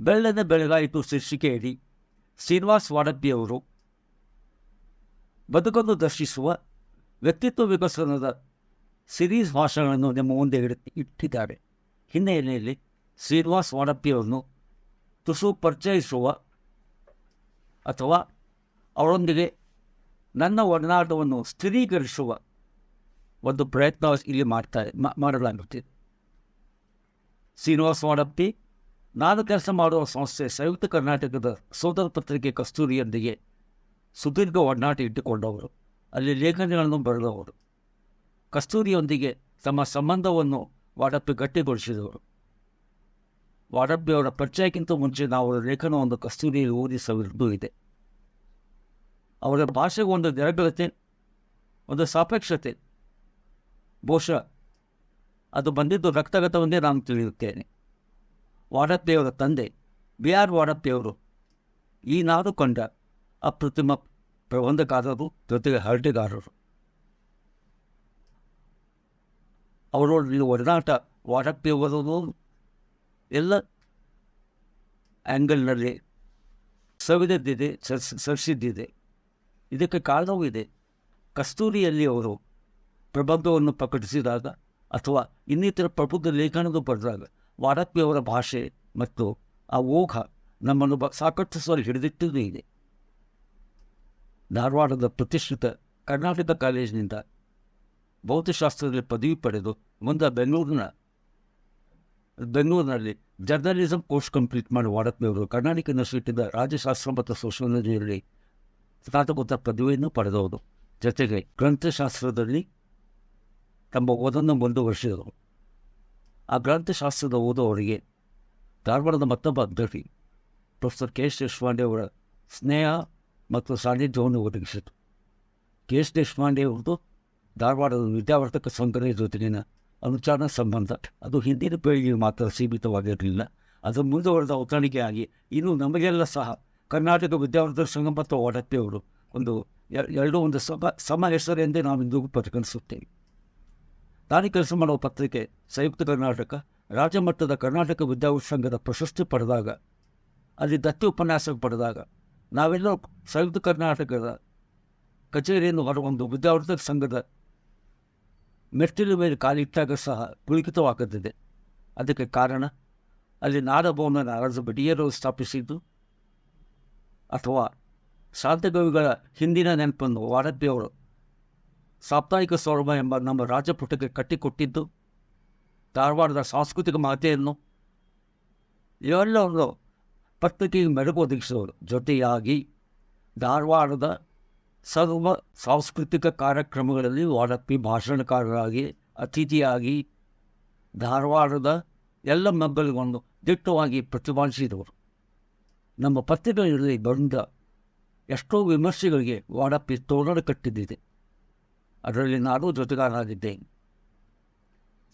ಬೆಳ್ಳನೆ ಬೆಳಗಾಯಿತು ಶೀರ್ಷಿಕೆಯಡಿ ಶ್ರೀನಿವಾಸ್ ವಾಡಪ್ಪಿಯವರು ಬದುಕನ್ನು ದರ್ಶಿಸುವ ವ್ಯಕ್ತಿತ್ವ ವಿಕಸನದ ಸಿರೀಸ್ ಭಾಷಣಗಳನ್ನು ನಿಮ್ಮ ಮುಂದೆ ಇಡುತ್ತಿ ಇಟ್ಟಿದ್ದಾರೆ. ಹಿನ್ನೆಲೆಯಲ್ಲಿ ಶ್ರೀನಿವಾಸ್ ವಾಡಪ್ಪಿಯವರನ್ನು ತುಸು ಪರಿಚಯಿಸುವ ಅಥವಾ ಅವರೊಂದಿಗೆ ನನ್ನ ಒಡನಾಟವನ್ನು ಸ್ಥಿರೀಕರಿಸುವ ಒಂದು ಪ್ರಯತ್ನ ಇಲ್ಲಿ ಮಾಡ್ತಾರೆ ಮಾಡಲಾಗುತ್ತಿದೆ. ಶ್ರೀನಿವಾಸ ವಾಡಪ್ಪಿ ನಾನು ಕೆಲಸ ಮಾಡುವ ಸಂಸ್ಥೆ ಸಂಯುಕ್ತ ಕರ್ನಾಟಕದ ಸೋದರ ಪತ್ರಿಕೆ ಕಸ್ತೂರಿಯೊಂದಿಗೆ ಸುದೀರ್ಘ ಒಡನಾಟ ಇಟ್ಟುಕೊಂಡವರು. ಅಲ್ಲಿ ಲೇಖನಗಳನ್ನು ಬರೆದವರು. ಕಸ್ತೂರಿಯೊಂದಿಗೆ ತಮ್ಮ ಸಂಬಂಧವನ್ನು ವಾಡಪ್ಪಿ ಗಟ್ಟಿಗೊಳಿಸಿದವರು. ವಾಡಪ್ಪಿಯವರ ಪರಿಚಯಕ್ಕಿಂತ ಮುಂಚೆ ನಾವು ಲೇಖನವನ್ನು ಕಸ್ತೂರಿಯಲ್ಲಿ ಓದಿಸುವುದು ಇದೆ. ಅವರ ಭಾಷೆಗೆ ಒಂದು ನೆರಗಳತೆ ಒಂದು ಸಾಪೇಕ್ಷತೆ. ಬಹುಶಃ ಅದು ಬಂದಿದ್ದು ರಕ್ತಗತವನ್ನೇ ನಾನು ತಿಳಿಯುತ್ತೇನೆ. ವಾಡಪ್ಪೆಯವರ ತಂದೆ ಬಿ ಆರ್ ವಾಡಪ್ಪೆಯವರು ಈ ನಾಡು ಕಂಡ ಅಪ್ರತಿಮ ಪ್ರಬಂಧಕಾರರು ಜೊತೆಗೆ ಹರಟೆಗಾರರು ಅವರೊಡನೆ ಒಡನಾಟ ವಾಡಪ್ಪೆಯವರದು ಎಲ್ಲ ಆ್ಯಂಗಲ್ನಲ್ಲಿ ಸವಿದದ್ದಿದೆ, ಸರ್ಸ್, ಸರಿಸಿದ್ದಿದೆ. ಇದಕ್ಕೆ ಕಾರಣವೂ ಇದೆ ಕಸ್ತೂರಿಯಲ್ಲಿ ಅವರು ಪ್ರಬಂಧವನ್ನು ಪ್ರಕಟಿಸಿದಾಗ ಅಥವಾ ಇನ್ನಿತರ ಪ್ರಬುದ್ಧ ಲೇಖನದ ಬರೆದಾಗ ವಾಡಪ್ಪಿಯವರ ಭಾಷೆ ಮತ್ತು ಆ ಓಘ ನಮ್ಮನ್ನು ಬ ಸಾಕಷ್ಟು ಸಲ ಹಿಡಿದಿಟ್ಟದೇ ಇದೆ ಧಾರವಾಡದ ಪ್ರತಿಷ್ಠಿತ ಕರ್ನಾಟಕ ಕಾಲೇಜಿನಿಂದ ಭೌತಶಾಸ್ತ್ರದಲ್ಲಿ ಪದವಿ ಪಡೆದು ಮುಂದೆ ಬೆಂಗಳೂರಿನ, ಬೆಂಗಳೂರಿನಲ್ಲಿ ಜರ್ನಲಿಸಂ ಕೋರ್ಸ್ ಕಂಪ್ಲೀಟ್ ಮಾಡಿ ವಾಡಪ್ಪಿಯವರು ಕರ್ನಾಟಕ ಯೂನಿವರ್ಸಿಟಿಯಿಂದ ರಾಜ್ಯಶಾಸ್ತ್ರ ಮತ್ತು ಸೋಷಿಯಾಲಜಿಯಲ್ಲಿ ಸ್ನಾತಕೋತ್ತರ ಪದವಿಯನ್ನು ಪಡೆದವರು ಜೊತೆಗೆ ಗ್ರಂಥಶಾಸ್ತ್ರದಲ್ಲಿ ತಮ್ಮ ಓದನ್ನು ಮುಂದುವರಿಸಿದರು ಆ ಗ್ರಂಥಶಾಸ್ತ್ರದ ಓದೋವರಿಗೆ ಧಾರವಾಡದ ಮತ್ತೊಬ್ಬ ಅಭ್ಯರ್ಥಿ, ಪ್ರೊಫೆಸರ್ ಕೆ ಎಸ್ ದೇಶಪಾಂಡೆ ಅವರ ಸ್ನೇಹ ಮತ್ತು ಸಾನ್ನಿಧ್ಯವನ್ನು ಒದಗಿಸಿತು. ಕೆ ಎಸ್ ದೇಶಪಾಂಡೆ ಅವರದು ಧಾರವಾಡದ ವಿದ್ಯಾವರ್ಧಕ ಸಂಘದ ಜೊತೆಗಿನ ಅನುಚಾರ ಸಂಬಂಧ. ಅದು ಹಿಂದಿನ ಪೀಳಿಗೆ ಮಾತ್ರ ಸೀಮಿತವಾಗಿರಲಿಲ್ಲ. ಅದು ಮುಂದುವರೆದ ಅವತರಣಿಕೆಯಾಗಿ ಇನ್ನು ನಮಗೆಲ್ಲ ಸಹ ಕರ್ನಾಟಕ ವಿದ್ಯಾವರ್ಧಕ ಸಂಘ ಮತ್ತು ಒಡತ್ತೆಯವರು ಒಂದು ಎರಡೂ ಒಂದು ಸಮ ಸಮ ಹೆಸರೆಂದೇ ನಾವು ಇಂದಿಗೂ ಪರಿಗಣಿಸುತ್ತೇವೆ ನಾನು ಕೆಲಸ ಮಾಡುವ ಪತ್ರಿಕೆ ಸಂಯುಕ್ತ ಕರ್ನಾಟಕ, ರಾಜ್ಯ ಮಟ್ಟದ ಕರ್ನಾಟಕ ವಿದ್ಯಾವರ್ತಕ ಸಂಘದ ಪ್ರಶಸ್ತಿ ಪಡೆದಾಗ, ಅಲ್ಲಿ ದತ್ತಿ ಉಪನ್ಯಾಸ ಪಡೆದಾಗ ನಾವೆಲ್ಲ ಸಂಯುಕ್ತ ಕರ್ನಾಟಕದ ಕಚೇರಿಯನ್ನು ಹೊರ ಒಂದು ಸಂಘದ ಮೆಟ್ಟಿಲು ಮೇಲೆ ಕಾಲಿಟ್ಟಾಗ ಸಹ ಪುಳಿಕಿತವಾಗದಿದೆ ಅದಕ್ಕೆ ಕಾರಣ, ಅಲ್ಲಿ ನಾಡಭವನ ನಾರಾಜ ಬಡಿಯರು ಸ್ಥಾಪಿಸಿದ್ದು ಅಥವಾ ಶಾಂತಗವಿಗಳ ಹಿಂದಿನ ನೆನಪನ್ನು ವಾಡಪ್ಪಿಯವರು ಸಾಪ್ತಾಹಿಕ ಸೌರಭ ಎಂಬ ನಮ್ಮ ರಾಜಪುಟಕ್ಕೆ ಕಟ್ಟಿಕೊಟ್ಟಿದ್ದು ಧಾರವಾಡದ ಸಾಂಸ್ಕೃತಿಕ ಮಾತೆಯನ್ನು ಇವೆಲ್ಲವನ್ನು ಪತ್ರಿಕೆಗೆ ಮೆರುಗು ಒದಗಿಸಿದವರು ಜೊತೆಯಾಗಿ ಧಾರವಾಡದ ಸರ್ವ ಸಾಂಸ್ಕೃತಿಕ ಕಾರ್ಯಕ್ರಮಗಳಲ್ಲಿ ವಾಡಪ್ಪಿ ಭಾಷಣಕಾರರಾಗಿ, ಅತಿಥಿಯಾಗಿ ಧಾರವಾಡದ ಎಲ್ಲ ಮಬ್ಬಲಿಗಳನ್ನು ದಿಟ್ಟವಾಗಿ ಪ್ರತಿಪಾದಿಸಿದವರು ನಮ್ಮ ಪತ್ರಿಕೆಗಳಲ್ಲಿ ಬಂದ ಎಷ್ಟೋ ವಿಮರ್ಶೆಗಳಿಗೆ ವಾಡಪ್ಪಿ ತೋರಣ ಕಟ್ಟಿದ್ದಿದೆ. ಅದರಲ್ಲಿ ನಾನು ಜೊತೆಗಾರನಾಗಿದ್ದೆ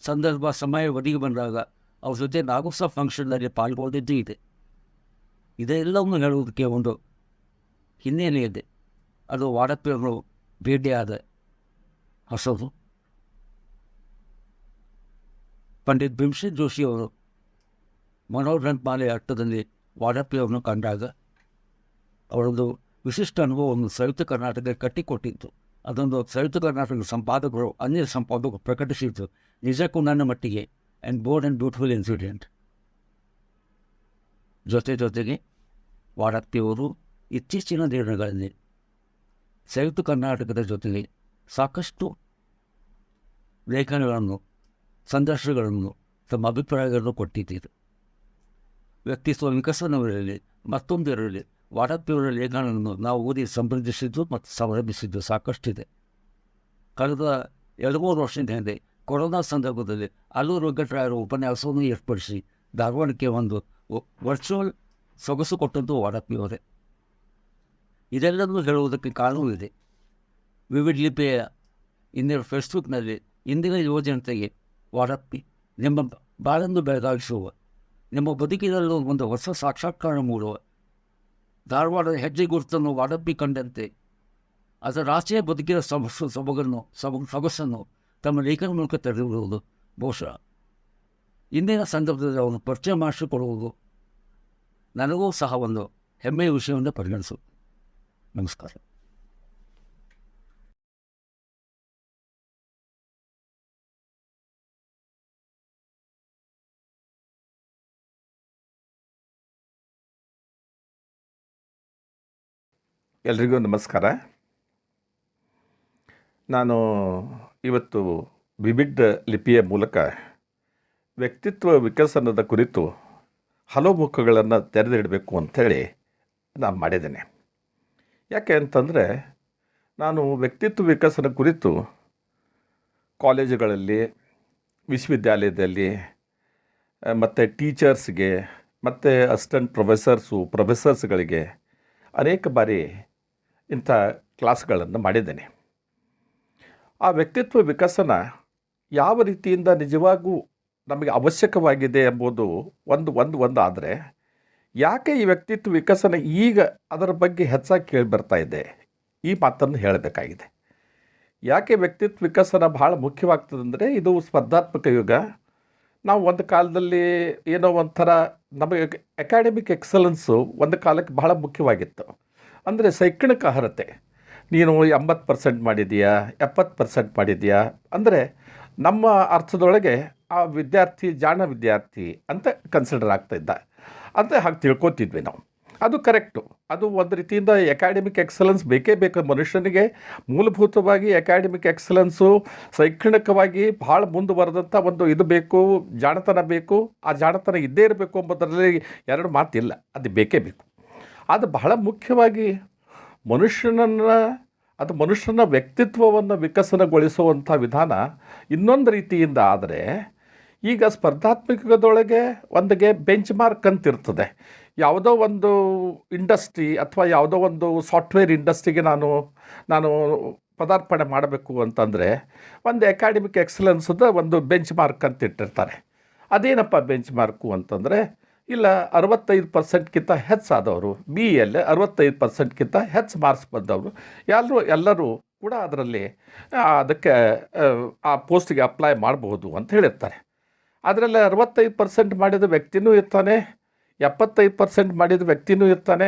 ಸಂದರ್ಭ, ಸಮಯ ಒದಗಿ ಬಂದಾಗ ಅವ್ರ ಜೊತೆ ನಾಗೂ ಸಹ ಫಂಕ್ಷನ್ನಲ್ಲಿ ಪಾಲ್ಗೊಂಡಿದ್ದು ಇದೆ. ಇದೆಲ್ಲವನ್ನು ಹೇಳುವುದಕ್ಕೆ ಒಂದು ಹಿನ್ನೆಲೆ ಇದೆ ಅದು ವಾಡಪ್ಪಿಯವರು ಭೇಟಿಯಾದ ಹೊಸದು. ಪಂಡಿತ್ ಭೀಮಸೇನ್ ಜೋಶಿಯವರು ಮನೋಗ್ರಂಥಮಾಲೆ ಅರ್ಥದಲ್ಲಿ ವಾಡಪ್ಪಿಯವರನ್ನು ಕಂಡಾಗ ಅವರೊಂದು ವಿಶಿಷ್ಟ ಅನುಭವವನ್ನು ಸಂಯುಕ್ತ ಕರ್ನಾಟಕ ಕಟ್ಟಿಕೊಟ್ಟಿತ್ತು. ಅದೊಂದು ಸಂಯುಕ್ತ ಕರ್ನಾಟಕದ ಸಂಪಾದಕರು, ಅನ್ಯ ಸಂಪಾದಕರು ಪ್ರಕಟಿಸಿದ್ದು ನಿಜಕ್ಕೂ ನನ್ನ ಮಟ್ಟಿಗೆ and board and beautiful incident ಜೊತೆ ಜೊತೆಗೆ ವಾಡಕ್ತಿಯವರು ಇತ್ತೀಚಿನ ದಿನಗಳಲ್ಲಿ ಸಂಯುಕ್ತ ಕರ್ನಾಟಕದ ಜೊತೆಗೆ ಸಾಕಷ್ಟು ಲೇಖನಗಳನ್ನು, ಸಂದರ್ಶನಗಳನ್ನು ತಮ್ಮ ಅಭಿಪ್ರಾಯಗಳನ್ನು ಕೊಟ್ಟಿದ್ದೀರಿ. ವ್ಯಕ್ತಿತ್ವ ವಿಕಸನವಿರಲಿ, ಮತ್ತೊಂದಿರಲಿ ವಾಡಪ್ಪಿಯವರ ಲೇಖನವನ್ನು ನಾವು ಓದಿ ಸಂಪ್ರದಿಸಿದ್ದು ಮತ್ತು ಸಂಭ್ರಮಿಸಿದ್ದು ಸಾಕಷ್ಟಿದೆ. ಕಳೆದ ಎರಡು ಮೂರು ವರ್ಷದ ಹಿಂದೆ ಕೊರೋನಾ ಸಂದರ್ಭದಲ್ಲಿ ಅಲ್ಲೂರು ವೆಂಕಟರಾಯರ ಉಪನ್ಯಾಸವನ್ನು ಏರ್ಪಡಿಸಿ ಧಾರವಾಡಕ್ಕೆ ಒಂದು ವರ್ಚುವಲ್ ಸೊಗಸು ಕೊಟ್ಟದ್ದು ವಾಡಪ್ಪಿಯವರೇ ಇದೆಲ್ಲದನ್ನು ಹೇಳುವುದಕ್ಕೆ ಕಾರಣವಿದೆ. ವಿವಿಧ ಲಿಪಿಯ ಇಂದಿನ ಫೇಸ್ಬುಕ್ನಲ್ಲಿ ಇಂದಿನ ಯುವಜನತೆಗೆ ವಾಡಪ್ಪಿ ನಿಮ್ಮ ಬಾಳನ್ನು ಬೆಳಗಾಗಿಸುವ ನಿಮ್ಮ ಬದುಕಿನಲ್ಲೂ ಒಂದು ಹೊಸ ಸಾಕ್ಷಾತ್ಕಾರ ಮೂಡುವ ಧಾರವಾಡದ ಹೆಜ್ಜೆ ಗುರುತನ್ನು ವಾಡಪ್ಪಿ ಕಂಡಂತೆ. ಅದರ ರಾಷ್ಟ್ರೀಯ ಬದುಕಿನ ಸೊಗಸು ಸೊಬಗನ್ನು, ಸೊಬ, ಸೊಗಸನ್ನು ತಮ್ಮ ಲೇಖನ ಮೂಲಕ ತೆರೆದಿರುವುದು ಬಹುಶಃ. ಇಂದಿನ ಸಂದರ್ಭದಲ್ಲಿ ಅವನು ಪರಿಚಯ ಮಾಡಿಸಿಕೊಡುವುದು ನನಗೂ ಸಹ ಒಂದು ಹೆಮ್ಮೆಯ ವಿಷಯವನ್ನು ಪರಿಗಣಿಸು. ನಮಸ್ಕಾರ. ಎಲ್ರಿಗೂ ನಮಸ್ಕಾರ. ನಾನು ಇವತ್ತು ವಿವಿಧ ಲಿಪಿಯ ಮೂಲಕ ವ್ಯಕ್ತಿತ್ವ ವಿಕಸನದ ಕುರಿತು ಹಲವು ಮುಖಗಳನ್ನು ತೆರೆದಿಡಬೇಕು ಅಂಥೇಳಿ ನಾನು ಮಾಡಿದ್ದೇನೆ. ಯಾಕೆ ಅಂತಂದರೆ, ನಾನು ವ್ಯಕ್ತಿತ್ವ ವಿಕಸನ ಕುರಿತು ಕಾಲೇಜುಗಳಲ್ಲಿ, ವಿಶ್ವವಿದ್ಯಾಲಯದಲ್ಲಿ, ಮತ್ತು ಟೀಚರ್ಸ್ಗೆ, ಮತ್ತು ಅಸಿಸ್ಟೆಂಟ್ ಪ್ರೊಫೆಸರ್ಸು, ಪ್ರೊಫೆಸರ್ಸ್ಗಳಿಗೆ ಅನೇಕ ಬಾರಿ ಇಂಥ ಕ್ಲಾಸ್ಗಳನ್ನು ಮಾಡಿದ್ದೇನೆ. ಆ ವ್ಯಕ್ತಿತ್ವ ವಿಕಸನ ಯಾವ ರೀತಿಯಿಂದ ನಿಜವಾಗೂ ನಮಗೆ ಅವಶ್ಯಕವಾಗಿದೆ ಎಂಬುದು ಒಂದು ಒಂದು ಒಂದು ಆದರೆ ಯಾಕೆ ಈ ವ್ಯಕ್ತಿತ್ವ ವಿಕಸನ ಈಗ ಅದರ ಬಗ್ಗೆ ಹೆಚ್ಚಾಗಿ ಕೇಳಿ ಬರ್ತಾ ಇದೆ? ಈ ಮಾತನ್ನು ಹೇಳಬೇಕಾಗಿದೆ. ಯಾಕೆ ವ್ಯಕ್ತಿತ್ವ ವಿಕಸನ ಭಾಳ ಮುಖ್ಯವಾಗ್ತದೆ ಇದು ಸ್ಪರ್ಧಾತ್ಮಕ ಯುಗ. ನಾವು ಒಂದು ಕಾಲದಲ್ಲಿ ಏನೋ ಒಂಥರ ನಮಗೆ ಅಕಾಡೆಮಿಕ್ ಎಕ್ಸಲೆನ್ಸು ಒಂದು ಕಾಲಕ್ಕೆ ಬಹಳ ಮುಖ್ಯವಾಗಿತ್ತು. ಅಂದರೆ ಶೈಕ್ಷಣಿಕ ಅರ್ಹತೆ. ನೀನು ಎಂಬತ್ತು ಪರ್ಸೆಂಟ್ ಮಾಡಿದೀಯಾ ಎಪ್ಪತ್ತು ಪರ್ಸೆಂಟ್ ಮಾಡಿದೀಯಾ ಅಂದರೆ ನಮ್ಮ ಅರ್ಥದೊಳಗೆ ಆ ವಿದ್ಯಾರ್ಥಿ ಜಾಣ ವಿದ್ಯಾರ್ಥಿ ಅಂತ ಕನ್ಸಿಡರ್ ಆಗ್ತಾಯಿದ್ದ ಅಂತ ಹಾಗೆ ತಿಳ್ಕೊತಿದ್ವಿ ನಾವು. ಅದು ಕರೆಕ್ಟು ಅದು ಒಂದು ರೀತಿಯಿಂದ ಎಕಾಡೆಮಿಕ್ ಎಕ್ಸಲೆನ್ಸ್ ಬೇಕೇ ಬೇಕು ಮನುಷ್ಯನಿಗೆ. ಮೂಲಭೂತವಾಗಿ ಎಕಾಡೆಮಿಕ್ ಎಕ್ಸಲೆನ್ಸು ಶೈಕ್ಷಣಿಕವಾಗಿ ಭಾಳ ಮುಂದುವರೆದಂಥ ಒಂದು ಇದು ಬೇಕು, ಜಾಣತನ ಬೇಕು. ಆ ಜಾಣತನ ಇದ್ದೇ ಇರಬೇಕು ಎಂಬುದರಲ್ಲಿ ಎರಡು ಮಾತಿಲ್ಲ. ಅದು ಬೇಕೇ ಬೇಕು. ಅದು ಬಹಳ ಮುಖ್ಯವಾಗಿ ಮನುಷ್ಯನನ್ನು ಅದು ಮನುಷ್ಯನ ವ್ಯಕ್ತಿತ್ವವನ್ನು ವಿಕಸನಗೊಳಿಸುವಂಥ ವಿಧಾನ ಇನ್ನೊಂದು ರೀತಿಯಿಂದ ಆದರೆ ಈಗ ಸ್ಪರ್ಧಾತ್ಮಕದೊಳಗೆ ಒಂದಿಗೆ ಬೆಂಚ್ ಮಾರ್ಕ್ ಅಂತಿರ್ತದೆ. ಯಾವುದೋ ಒಂದು ಇಂಡಸ್ಟ್ರಿ ಅಥವಾ ಯಾವುದೋ ಒಂದು ಸಾಫ್ಟ್ವೇರ್ ಇಂಡಸ್ಟ್ರಿಗೆ ನಾನು ನಾನು ಪದಾರ್ಪಣೆ ಮಾಡಬೇಕು ಅಂತಂದರೆ ಒಂದು ಅಕಾಡೆಮಿಕ್ ಎಕ್ಸಲೆನ್ಸದ ಒಂದು ಬೆಂಚ್ ಮಾರ್ಕ್ ಅಂತ ಇಟ್ಟಿರ್ತಾರೆ ಅದೇನಪ್ಪ ಬೆಂಚ್ ಮಾರ್ಕು ಅಂತಂದರೆ ಇಲ್ಲ ಅರವತ್ತೈದು ಪರ್ಸೆಂಟ್ಗಿಂತ ಹೆಚ್ಚಾದವರು ಬಿ ಎಲ್ ಅರವತ್ತೈದು ಪರ್ಸೆಂಟ್ಗಿಂತ ಹೆಚ್ಚು ಮಾರ್ಕ್ಸ್ ಬಂದವರು ಎಲ್ಲರೂ ಎಲ್ಲರೂ ಕೂಡ ಅದರಲ್ಲಿ ಅದಕ್ಕೆ, ಆ ಪೋಸ್ಟಿಗೆ ಅಪ್ಲೈ ಮಾಡಬಹುದು ಅಂತ ಹೇಳಿರ್ತಾರೆ. ಅದರಲ್ಲಿ ಅರವತ್ತೈದು ಪರ್ಸೆಂಟ್ ಮಾಡಿದ ವ್ಯಕ್ತಿನೂ ಇರ್ತಾನೆ, ಎಪ್ಪತ್ತೈದು ಪರ್ಸೆಂಟ್ ಮಾಡಿದ ವ್ಯಕ್ತಿನೂ ಇರ್ತಾನೆ,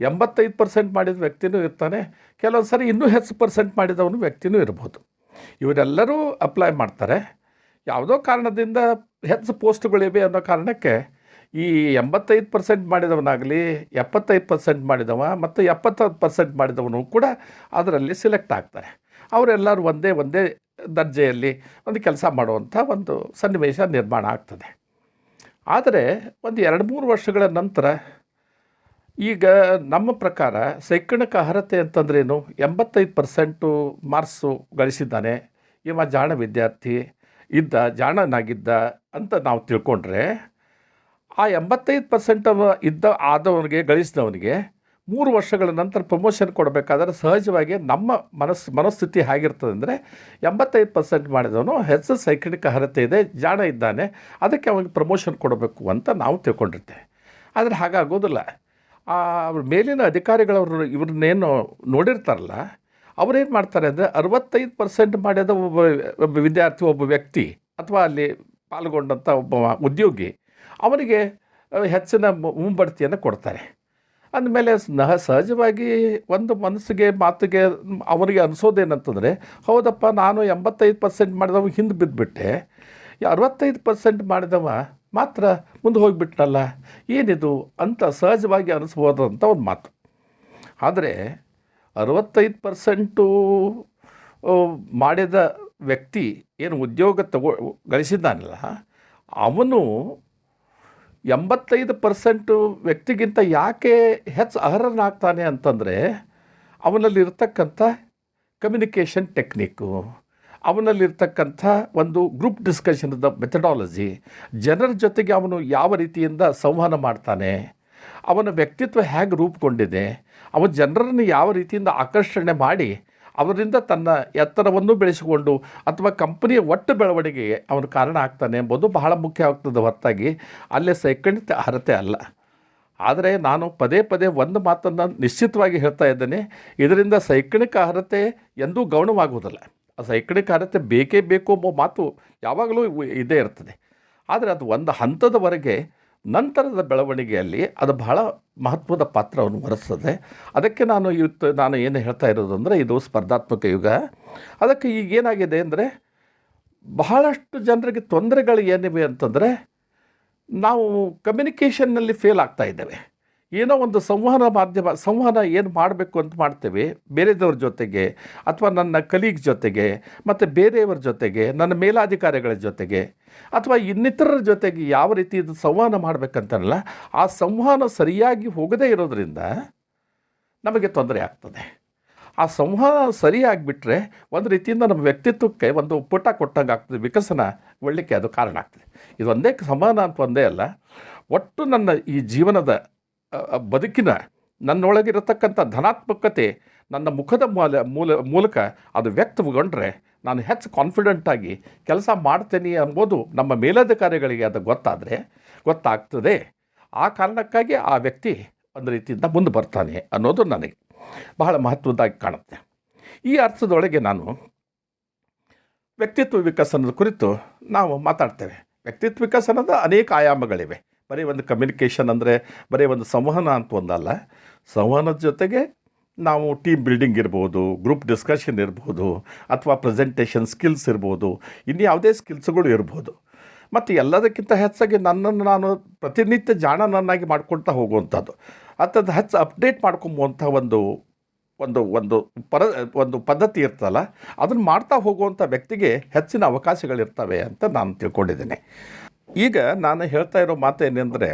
ಎಂಬತ್ತೈದು ಪರ್ಸೆಂಟ್ ಮಾಡಿದ ವ್ಯಕ್ತಿನೂ ಇರ್ತಾನೆ ಕೆಲವೊಂದು ಸರಿ ಇನ್ನೂ ಹೆಚ್ಚು ಪರ್ಸೆಂಟ್ ಮಾಡಿದವನು ವ್ಯಕ್ತಿನೂ ಇರ್ಬೋದು. ಇವರೆಲ್ಲರೂ ಅಪ್ಲೈ ಮಾಡ್ತಾರೆ. ಯಾವುದೋ ಕಾರಣದಿಂದ ಹೆಚ್ಚು ಪೋಸ್ಟ್ಗಳಿವೆ ಅನ್ನೋ ಕಾರಣಕ್ಕೆ ಈ ಎಂಬತ್ತೈದು ಪರ್ಸೆಂಟ್ ಮಾಡಿದವನಾಗಲಿ, ಎಪ್ಪತ್ತೈದು ಪರ್ಸೆಂಟ್ ಮಾಡಿದವ ಮತ್ತು ಎಪ್ಪತ್ತೈದು ಪರ್ಸೆಂಟ್ ಮಾಡಿದವನು ಕೂಡ ಅದರಲ್ಲಿ ಸಿಲೆಕ್ಟ್ ಆಗ್ತಾರೆ. ಅವರೆಲ್ಲರೂ ಒಂದೇ ಒಂದೇ ದರ್ಜೆಯಲ್ಲಿ ಒಂದು ಕೆಲಸ ಮಾಡುವಂಥ ಒಂದು ಸನ್ನಿವೇಶ ನಿರ್ಮಾಣ ಆಗ್ತದೆ. ಆದರೆ ಒಂದು ಎರಡು ಮೂರು ವರ್ಷಗಳ ನಂತರ ಈಗ ನಮ್ಮ ಪ್ರಕಾರ ಶೈಕ್ಷಣಿಕ ಅರ್ಹತೆ ಅಂತಂದ್ರೇನು? ಎಂಬತ್ತೈದು ಪರ್ಸೆಂಟು ಮಾರ್ಕ್ಸು ಗಳಿಸಿದ್ದಾನೆ. ಇವ ಜಾಣ ವಿದ್ಯಾರ್ಥಿ, ಇದ್ದ ಜಾಣನಾಗಿದ್ದ ಅಂತ ನಾವು ತಿಳ್ಕೊಂಡ್ರೆ ಆ ಎಂಬತ್ತೈದು ಪರ್ಸೆಂಟ್ ಇದ್ದ ಆದವನಿಗೆ, ಗಳಿಸಿದವನಿಗೆ ಮೂರು ವರ್ಷಗಳ ನಂತರ ಪ್ರಮೋಷನ್ ಕೊಡಬೇಕಾದ್ರೆ ಸಹಜವಾಗಿ ನಮ್ಮ ಮನಸ್ಸು ಮನಸ್ಥಿತಿ ಹೇಗಿರ್ತದೆ ಅಂದರೆ ಎಂಬತ್ತೈದು ಪರ್ಸೆಂಟ್ ಮಾಡಿದವನು ಹೆಚ್ಚು ಶೈಕ್ಷಣಿಕ ಅರ್ಹತೆ ಇದೆ, ಜಾಣ ಇದ್ದಾನೆ, ಅದಕ್ಕೆ ಅವನಿಗೆ ಪ್ರಮೋಷನ್ ಕೊಡಬೇಕು ಅಂತ ನಾವು ತಿಳ್ಕೊಂಡಿರ್ತೇವೆ. ಆದರೆ ಹಾಗಾಗೋದಿಲ್ಲ. ಅವ್ರ ಮೇಲಿನ ಅಧಿಕಾರಿಗಳವರು ಇವ್ರನ್ನೇನು ನೋಡಿರ್ತಾರಲ್ಲ, ಅವರೇನು ಮಾಡ್ತಾರೆ ಅಂದರೆ ಅರವತ್ತೈದು ಪರ್ಸೆಂಟ್ ಮಾಡಿದ ಒಬ್ಬ ಒಬ್ಬ ವಿದ್ಯಾರ್ಥಿ, ಒಬ್ಬ ವ್ಯಕ್ತಿ, ಅಥವಾ ಅಲ್ಲಿ ಪಾಲ್ಗೊಂಡಂಥ ಒಬ್ಬ ಉದ್ಯೋಗಿ ಅವನಿಗೆ ಹೆಚ್ಚಿನ ಮುಂಬಡ್ತಿಯನ್ನು ಕೊಡ್ತಾರೆ. ಅಂದಮೇಲೆ ನಹ, ಸಹಜವಾಗಿ ಒಂದು ಮನಸ್ಸಿಗೆ, ಮಾತಿಗೆ ಅವನಿಗೆ ಅನಿಸೋದೇನಂತಂದರೆ ಹೌದಪ್ಪ, ನಾನು ಎಂಬತ್ತೈದು ಪರ್ಸೆಂಟ್ ಮಾಡಿದವ, ಹಿಂದೆ ಬಿದ್ದುಬಿಟ್ಟೆ ಅರವತ್ತೈದು ಪರ್ಸೆಂಟ್ ಮಾಡಿದವ ಮಾತ್ರ ಮುಂದೆ ಹೋಗಿಬಿಟ್ನಲ್ಲ, ಏನಿದು ಅಂತ ಸಹಜವಾಗಿ ಅನಿಸ್ಬೋದಂಥ ಒಂದು ಮಾತು. ಆದರೆ, ಅರವತ್ತೈದು ಪರ್ಸೆಂಟು ಮಾಡಿದ ವ್ಯಕ್ತಿ ಏನು ಉದ್ಯೋಗ ತಗೋ, ಗಳಿಸಿದ್ದಾನಲ್ಲ, ಅವನು ಎಂಬತ್ತೈದು ಪರ್ಸೆಂಟು ವ್ಯಕ್ತಿಗಿಂತ ಯಾಕೆ ಹೆಚ್ಚು ಅರ್ಹನಾಗ್ತಾನೆ ಅಂತಂದರೆ ಅವನಲ್ಲಿರ್ತಕ್ಕಂಥ ಕಮ್ಯುನಿಕೇಷನ್ ಟೆಕ್ನಿಕ್ಕು ಅವನಲ್ಲಿರ್ತಕ್ಕಂಥ ಒಂದು ಗ್ರೂಪ್ ಡಿಸ್ಕಷನ್ದ ಮೆಥಡಾಲಜಿ ಜನರ ಜೊತೆಗೆ ಅವನು ಯಾವ ರೀತಿಯಿಂದ ಸಂವಹನ ಮಾಡ್ತಾನೆ, ಅವನ ವ್ಯಕ್ತಿತ್ವ ಹೇಗೆ ರೂಪುಗೊಂಡಿದೆ, ಅವನ ಜನರನ್ನು ಯಾವ ರೀತಿಯಿಂದ ಆಕರ್ಷಣೆ ಮಾಡಿ ಅವರಿಂದ ತನ್ನ ಎತ್ತರವನ್ನು ಬೆಳೆಸಿಕೊಂಡು ಅಥವಾ ಕಂಪನಿಯ ಒಟ್ಟು ಬೆಳವಣಿಗೆಗೆ ಅವನು ಕಾರಣ ಆಗ್ತಾನೆ ಎಂಬುದು ಬಹಳ ಮುಖ್ಯ ಆಗ್ತದೆ ಹೊರತಾಗಿ. ಅಲ್ಲೇ ಶೈಕ್ಷಣಿಕ ಅರ್ಹತೆ ಅಲ್ಲ. ಆದರೆ ನಾನು ಪದೇ ಪದೇ ಒಂದು ಮಾತನ್ನು ನಿಶ್ಚಿತವಾಗಿ ಹೇಳ್ತಾ ಇದ್ದೇನೆ. ಇದರಿಂದ ಶೈಕ್ಷಣಿಕ ಅರ್ಹತೆ ಎಂದೂ ಗೌಣವಾಗುವುದಿಲ್ಲ. ಆ ಶೈಕ್ಷಣಿಕ ಅರ್ಹತೆ ಬೇಕೇ ಬೇಕು ಎಂಬ ಮಾತು ಯಾವಾಗಲೂ ಇದೇ ಇರ್ತದೆ. ಆದರೆ ಅದು ಒಂದು ಹಂತದವರೆಗೆ ನಂತರದ ಬೆಳವಣಿಗೆಯಲ್ಲಿ ಅದು ಬಹಳ ಮಹತ್ವದ ಪಾತ್ರವನ್ನು ವಹಿಸ್ತದೆ ಅದಕ್ಕೆ ನಾನು ಇವತ್ತು ನಾನು ಏನು ಹೇಳ್ತಾ ಇರೋದು ಅಂದರೆ ಇದು ಸ್ಪರ್ಧಾತ್ಮಕ ಯುಗ. ಅದಕ್ಕೆ ಈಗ ಏನಾಗಿದೆ ಅಂದರೆ ಬಹಳಷ್ಟು ಜನರಿಗೆ ತೊಂದರೆಗಳು ಏನಿವೆ ಅಂತಂದರೆ ನಾವು ಕಮ್ಯುನಿಕೇಷನ್ನಲ್ಲಿ ಫೇಲ್ ಆಗ್ತಾ ಇದ್ದೇವೆ. ಏನೋ ಒಂದು ಸಂವಹನ ಮಾಧ್ಯಮ, ಸಂವಹನ ಏನು ಮಾಡಬೇಕು ಅಂತ ಮಾಡ್ತೇವೆ, ಬೇರೆದವ್ರ ಜೊತೆಗೆ ಅಥವಾ ನನ್ನ ಕಲೀಗ್ ಜೊತೆಗೆ, ಮತ್ತು ಬೇರೆಯವ್ರ ಜೊತೆಗೆ, ನನ್ನ ಮೇಲಾಧಿಕಾರಿಗಳ ಜೊತೆಗೆ, ಅಥವಾ ಇನ್ನಿತರರ ಜೊತೆಗೆ ಯಾವ ರೀತಿ ಇದು ಸಂವಹನ ಮಾಡಬೇಕಂತನಲ್ಲ, ಆ ಸಂವಹನ ಸರಿಯಾಗಿ ಹೋಗದೇ ಇರೋದರಿಂದ ನಮಗೆ ತೊಂದರೆ ಆಗ್ತದೆ. ಆ ಸಂವಹನ ಸರಿಯಾಗಿಬಿಟ್ರೆ ಒಂದು ರೀತಿಯಿಂದ ನಮ್ಮ ವ್ಯಕ್ತಿತ್ವಕ್ಕೆ ಒಂದು ಪುಟ ಕೊಟ್ಟಂಗೆ ಆಗ್ತದೆ, ವಿಕಸನ ಒಳ್ಳಿಕ್ಕೆ ಅದು ಕಾರಣ ಆಗ್ತದೆ. ಇದು ಒಂದೇ ಸಂವಹನ ಅಂತ ಒಂದೇ ಅಲ್ಲ, ಒಟ್ಟು ನನ್ನ ಈ ಜೀವನದ ಬದುಕಿನ ನನ್ನೊಳಗಿರತಕ್ಕಂಥ ಧನಾತ್ಮಕತೆ ನನ್ನ ಮುಖದ ಮೂಲ ಮೂಲ, ಮೂಲಕ ಅದು ವ್ಯಕ್ತಗೊಂಡ್ರೆ ನಾನು ಹೆಚ್ಚು ಕಾನ್ಫಿಡೆಂಟಾಗಿ ಕೆಲಸ ಮಾಡ್ತೇನೆ ಅಂಬೋದು ನಮ್ಮ ಮೇಲಧಿಕಾರಿಗಳಿಗೆ ಅದು ಗೊತ್ತಾದರೆ, ಗೊತ್ತಾಗ್ತದೆ. ಆ ಕಾರಣಕ್ಕಾಗಿ ಆ ವ್ಯಕ್ತಿ ಒಂದು ರೀತಿಯಿಂದ ಮುಂದೆ ಬರ್ತಾನೆ ಅನ್ನೋದು ನನಗೆ ಬಹಳ ಮಹತ್ವದಾಗಿ ಕಾಣುತ್ತೆ. ಈ ಅರ್ಥದೊಳಗೆ ನಾನು ವ್ಯಕ್ತಿತ್ವ ವಿಕಸನದ ಕುರಿತು ನಾವು ಮಾತಾಡ್ತೇವೆ. ವ್ಯಕ್ತಿತ್ವ ವಿಕಸನದ ಅನೇಕ ಆಯಾಮಗಳಿವೆ. ಬರೀ ಒಂದು ಕಮ್ಯುನಿಕೇಷನ್ ಅಂದರೆ ಬರೀ ಒಂದು ಸಂವಹನ ಅಂತ ಒಂದಲ್ಲ. ಸಂವಹನದ ಜೊತೆಗೆ ನಾವು ಟೀಮ್ ಬಿಲ್ಡಿಂಗ್ ಇರ್ಬೋದು ಗ್ರೂಪ್ ಡಿಸ್ಕಷನ್ ಇರ್ಬೋದು, ಅಥವಾ ಪ್ರೆಸೆಂಟೇಷನ್ ಸ್ಕಿಲ್ಸ್ ಇರ್ಬೋದು ಇನ್ನು ಯಾವುದೇ ಸ್ಕಿಲ್ಸ್ಗಳು ಇರ್ಬೋದು. ಮತ್ತು ಎಲ್ಲದಕ್ಕಿಂತ ಹೆಚ್ಚಾಗಿ ನನ್ನನ್ನು ನಾನು ಪ್ರತಿನಿತ್ಯ ಜಾಣನನ್ನಾಗಿ ಮಾಡ್ಕೊಳ್ತಾ ಹೋಗುವಂಥದ್ದು. ಅಂಥದ್ದು ಹೆಚ್ಚು ಅಪ್ಡೇಟ್ ಮಾಡ್ಕೊಂಬುವಂಥ ಒಂದು ಒಂದು ಒಂದು ಪರ, ಒಂದು ಪದ್ಧತಿ ಇರ್ತಲ್ಲ, ಅದನ್ನು ಮಾಡ್ತಾ ಹೋಗುವಂಥ ವ್ಯಕ್ತಿಗೆ ಹೆಚ್ಚಿನ ಅವಕಾಶಗಳಿರ್ತವೆ ಅಂತ ನಾನು ತಿಳ್ಕೊಂಡಿದ್ದೇನೆ. ಈಗ ನಾನು ಹೇಳ್ತಾ ಇರೋ ಮಾತೇನೆಂದರೆ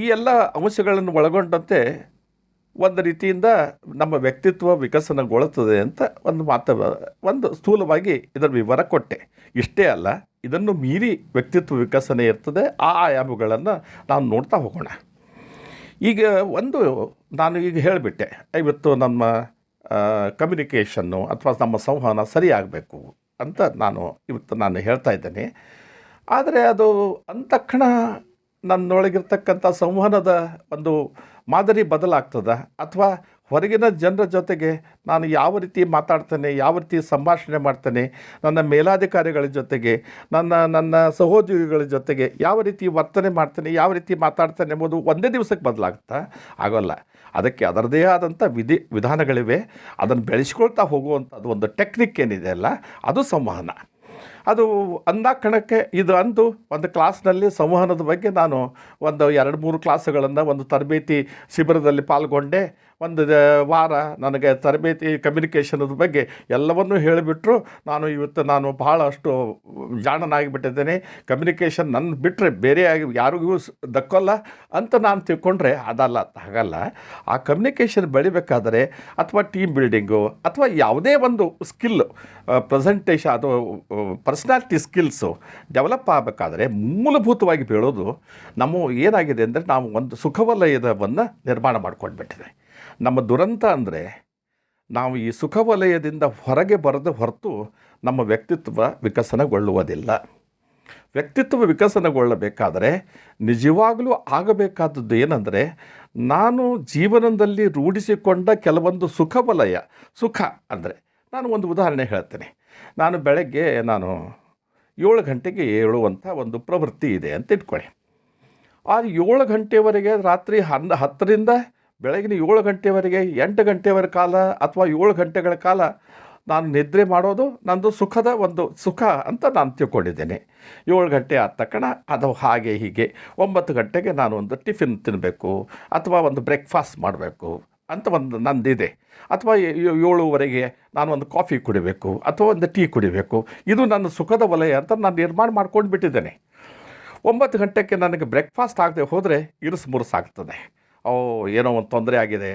ಈ ಎಲ್ಲ ಅಂಶಗಳನ್ನು ಒಳಗೊಂಡಂತೆ ಒಂದು ರೀತಿಯಿಂದ ನಮ್ಮ ವ್ಯಕ್ತಿತ್ವ ವಿಕಸನಗೊಳ್ಳುತ್ತದೆ ಅಂತ ಒಂದು ಮಾತು, ಒಂದು ಸ್ಥೂಲವಾಗಿ ಇದರ ವಿವರ ಕೊಟ್ಟೆ. ಇಷ್ಟೇ ಅಲ್ಲ, ಇದನ್ನು ಮೀರಿ ವ್ಯಕ್ತಿತ್ವ ವಿಕಸನ ಇರ್ತದೆ. ಆ ಆಯಾಮಗಳನ್ನು ನಾವು ನೋಡ್ತಾ ಹೋಗೋಣ. ಈಗ ಒಂದು ನಾನು ಈಗ ಹೇಳಿಬಿಟ್ಟೆ ಇವತ್ತು ನಮ್ಮ ಕಮ್ಯುನಿಕೇಷನ್ನು ಅಥವಾ ನಮ್ಮ ಸಂವಹನ ಸರಿಯಾಗಬೇಕು. ಅಂತ ನಾನು ಇವತ್ತು ನಾನು ಹೇಳ್ತಾ ಇದ್ದೇನೆ. ಆದರೆ ಅದು ಅಂತಕ್ಷಣ ನನ್ನೊಳಗಿರ್ತಕ್ಕಂಥ ಸಂವಹನದ ಒಂದು ಮಾದರಿ ಬದಲಾಗ್ತದ. ಅಥವಾ ಹೊರಗಿನ ಜನರ ಜೊತೆಗೆ ನಾನು ಯಾವ ರೀತಿ ಮಾತಾಡ್ತೇನೆ, ಯಾವ ರೀತಿ ಸಂಭಾಷಣೆ ಮಾಡ್ತೇನೆ, ನನ್ನ ಮೇಲಾಧಿಕಾರಿಗಳ ಜೊತೆಗೆ, ನನ್ನ ನನ್ನ ಸಹೋದ್ಯೋಗಿಗಳ ಜೊತೆಗೆ ಯಾವ ರೀತಿ ವರ್ತನೆ ಮಾಡ್ತೇನೆ, ಯಾವ ರೀತಿ ಮಾತಾಡ್ತೇನೆ ಎಂಬುದು ಒಂದೇ ದಿವಸಕ್ಕೆ ಬದಲಾಗ್ತಾ ಆಗೋಲ್ಲ. ಅದಕ್ಕೆ ಅದರದೇ ಆದಂಥ ವಿಧಿ ವಿಧಾನಗಳಿವೆ. ಅದನ್ನು ಬೆಳೆಸ್ಕೊಳ್ತಾ ಹೋಗುವಂಥದ್ದು ಒಂದು ಟೆಕ್ನಿಕ್ ಏನಿದೆ ಅಲ್ಲ, ಅದು ಸಂವಹನ. ಅದು ಅಂದ ಕಣಕ್ಕೆ ಇದು ಅಂದು ಒಂದು ಕ್ಲಾಸ್ನಲ್ಲಿ ಸಂವಹನದ ಬಗ್ಗೆ ನಾನು ಒಂದು ಎರಡು ಮೂರು ಕ್ಲಾಸುಗಳನ್ನು ಒಂದು ತರಬೇತಿ ಶಿಬಿರದಲ್ಲಿ ಪಾಲ್ಗೊಂಡೆ. ಒಂದು ವಾರ ನನಗೆ ತರಬೇತಿ ಕಮ್ಯುನಿಕೇಷನದ ಬಗ್ಗೆ ಎಲ್ಲವನ್ನೂ ಹೇಳಿಬಿಟ್ರು. ನಾನು ಇವತ್ತು ನಾನು ಬಹಳಷ್ಟು ಜಾಣನಾಗಿಬಿಟ್ಟಿದ್ದೇನೆ. ಕಮ್ಯುನಿಕೇಷನ್ ನನ್ನ ಬಿಟ್ಟರೆ ಬೇರೆ ಆಗಿ ಯಾರಿಗೂ ದಕ್ಕಲ್ಲ ದಕ್ಕೋಲ್ಲ ಅಂತ ನಾನು ತಿಳ್ಕೊಂಡ್ರೆ ಅದಲ್ಲ, ಹಾಗಲ್ಲ. ಆ ಕಮ್ಯುನಿಕೇಷನ್ ಬೆಳಿಬೇಕಾದರೆ ಅಥವಾ ಟೀಮ್ ಬಿಲ್ಡಿಂಗು ಅಥವಾ ಯಾವುದೇ ಒಂದು ಸ್ಕಿಲ್ ಪ್ರೆಸೆಂಟೇಷನ್ ಅಥವಾ ಪರ್ಸ್ನಾಲಿಟಿ ಸ್ಕಿಲ್ಸು ಡೆವಲಪ್ ಆಗಬೇಕಾದ್ರೆ ಮೂಲಭೂತವಾಗಿ ಬೀಳೋದು ನಮ್ಮ ಏನಾಗಿದೆ ಅಂದರೆ ನಾವು ಒಂದು ಸುಖವಲಯದವನ್ನು ನಿರ್ಮಾಣ ಮಾಡ್ಕೊಂಡ್ಬಿಟ್ಟಿದೆ ನಮ್ಮ ದುರಂತ ಅಂದರೆ ನಾವು ಈ ಸುಖ ವಲಯದಿಂದ ಹೊರಗೆ ಬರದ ಹೊರತು ನಮ್ಮ ವ್ಯಕ್ತಿತ್ವ ವಿಕಸನಗೊಳ್ಳುವುದಿಲ್ಲ. ವ್ಯಕ್ತಿತ್ವ ವಿಕಸನಗೊಳ್ಳಬೇಕಾದರೆ ನಿಜವಾಗಲೂ ಆಗಬೇಕಾದದ್ದು ಏನಂದರೆ ನಾನು ಜೀವನದಲ್ಲಿ ರೂಢಿಸಿಕೊಂಡ ಕೆಲವೊಂದು ಸುಖ ವಲಯ ಸುಖ ಅಂದರೆ ನಾನು ಒಂದು ಉದಾಹರಣೆ ಹೇಳ್ತೇನೆ. ನಾನು ಬೆಳಗ್ಗೆ ನಾನು ಏಳು ಗಂಟೆಗೆ ಏಳುವಂಥ ಒಂದು ಪ್ರವೃತ್ತಿ ಇದೆ ಅಂತ ಇಟ್ಕೊಳ್ಳಿ. ಆ ಏಳು ಗಂಟೆವರೆಗೆ ರಾತ್ರಿ ಹನ್ನ ಹತ್ತರಿಂದ ಬೆಳಗಿನ ಏಳು ಗಂಟೆವರೆಗೆ, ಎಂಟು ಗಂಟೆವರೆ ಕಾಲ ಅಥವಾ ಏಳು ಗಂಟೆಗಳ ಕಾಲ ನಾನು ನಿದ್ರೆ ಮಾಡೋದು ನಂದು ಸುಖದ ಒಂದು ಸುಖ ಅಂತ ನಾನು ತಿಳ್ಕೊಂಡಿದ್ದೇನೆ. ಏಳು ಗಂಟೆ ಆದ ತಕ್ಷಣ ಅದು ಹಾಗೆ ಹೀಗೆ, ಒಂಬತ್ತು ಗಂಟೆಗೆ ನಾನು ಒಂದು ಟಿಫಿನ್ ತಿನ್ನಬೇಕು ಅಥವಾ ಒಂದು ಬ್ರೇಕ್ಫಾಸ್ಟ್ ಮಾಡಬೇಕು ಅಂತ ಒಂದು ನಂದಿದೆ. ಅಥವಾ ಏಳುವರೆಗೆ ನಾನು ಒಂದು ಕಾಫಿ ಕುಡಿಬೇಕು ಅಥವಾ ಒಂದು ಟೀ ಕುಡಿಬೇಕು. ಇದು ನನ್ನ ಸುಖದ ವಲಯ ಅಂತ ನಾನು ನಿರ್ಮಾಣ ಮಾಡ್ಕೊಂಡು ಬಿಟ್ಟಿದ್ದೇನೆ ಒಂಬತ್ತು ಗಂಟೆಗೆ ನನಗೆ ಬ್ರೇಕ್ಫಾಸ್ಟ್ ಆಗದೆ ಹೋದರೆ ಇರುಸು ಮುರುಸಾಗ್ತದೆ. ಓ, ಏನೋ ಒಂದು ತೊಂದರೆ ಆಗಿದೆ.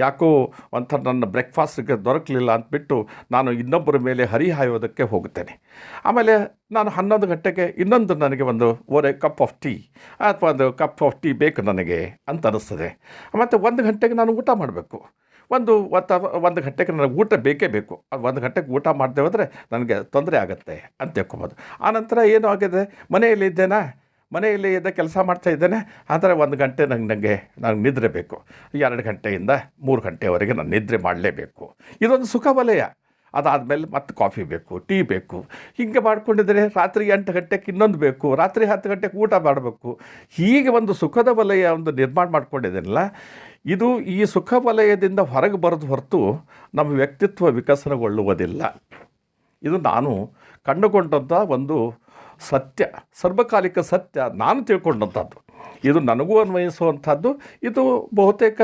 ಯಾಕೋ ಒಂಥರ ನನ್ನ ಬ್ರೇಕ್ಫಾಸ್ಟ್ಗೆ ದೊರಕಲಿಲ್ಲ ಅಂದ್ಬಿಟ್ಟು ನಾನು ಇನ್ನೊಬ್ಬರ ಮೇಲೆ ಹರಿಹಾಯೋದಕ್ಕೆ ಹೋಗುತ್ತೇನೆ. ಆಮೇಲೆ ನಾನು ಹನ್ನೊಂದು ಗಂಟೆಗೆ ಇನ್ನೊಂದು ನನಗೆ ಒಂದು ಓರೆ ಕಪ್ ಆಫ್ ಟೀ, ಅಥವಾ ಒಂದು ಕಪ್ ಆಫ್ ಟೀ ಬೇಕು ನನಗೆ ಅಂತ ಅನ್ನಿಸ್ತದೆ. ಮತ್ತು ಒಂದು ಗಂಟೆಗೆ ನಾನು ಊಟ ಮಾಡಬೇಕು. ಒಂದು ಒತ್ತ ಒಂದು ಗಂಟೆಗೆ ನನಗೆ ಊಟ ಬೇಕೇ ಬೇಕು. ಒಂದು ಗಂಟೆಗೆ ಊಟ ಮಾಡದೆ ಹೋದರೆ ನನಗೆ ತೊಂದರೆ ಆಗುತ್ತೆ ಅಂತ ಹೇಳ್ಕೊಬೋದು ಆನಂತರ ಏನು ಆಗಿದೆ? ಮನೆಯಲ್ಲಿ ಇದ್ದೇನಾ? ಮನೆಯಲ್ಲಿ ಇದ್ದ ಕೆಲಸ ಮಾಡ್ತಾ ಇದ್ದೇನೆ. ಆದರೆ ಒಂದು ಗಂಟೆ ನಂಗೆ ನನಗೆ ನಾನು ನಿದ್ರೆ ಬೇಕು. ಎರಡು ಗಂಟೆಯಿಂದ ಮೂರು ಗಂಟೆವರೆಗೆ ನಾನು ನಿದ್ರೆ ಮಾಡಲೇಬೇಕು. ಇದೊಂದು ಸುಖ ವಲಯ. ಅದಾದಮೇಲೆ ಮತ್ತೆ ಕಾಫಿ ಬೇಕು, ಟೀ ಬೇಕು. ಹೀಗೆ ಮಾಡ್ಕೊಂಡಿದ್ರೆ ರಾತ್ರಿ ಎಂಟು ಗಂಟೆಗೆ ಇನ್ನೊಂದು ಬೇಕು, ರಾತ್ರಿ ಹತ್ತು ಗಂಟೆಗೆ ಊಟ ಮಾಡಬೇಕು. ಹೀಗೆ ಒಂದು ಸುಖದ ವಲಯ ಒಂದು ನಿರ್ಮಾಣ ಮಾಡ್ಕೊಂಡಿದ್ದೀನಲ್ಲ, ಇದು ಈ ಸುಖ ವಲಯದಿಂದ ಹೊರಗೆ ಬರೋದು ಹೊರತು ನಮ್ಮ ವ್ಯಕ್ತಿತ್ವ ವಿಕಸನಗೊಳ್ಳುವುದಿಲ್ಲ. ಇದು ನಾನು ಕಂಡುಕೊಂಡಂಥ ಒಂದು ಸತ್ಯ, ಸರ್ವಕಾಲಿಕ ಸತ್ಯ ನಾನು ತಿಳ್ಕೊಂಡಂಥದ್ದು. ಇದು ನನಗೂ ಅನ್ವಯಿಸುವಂಥದ್ದು, ಇದು ಬಹುತೇಕ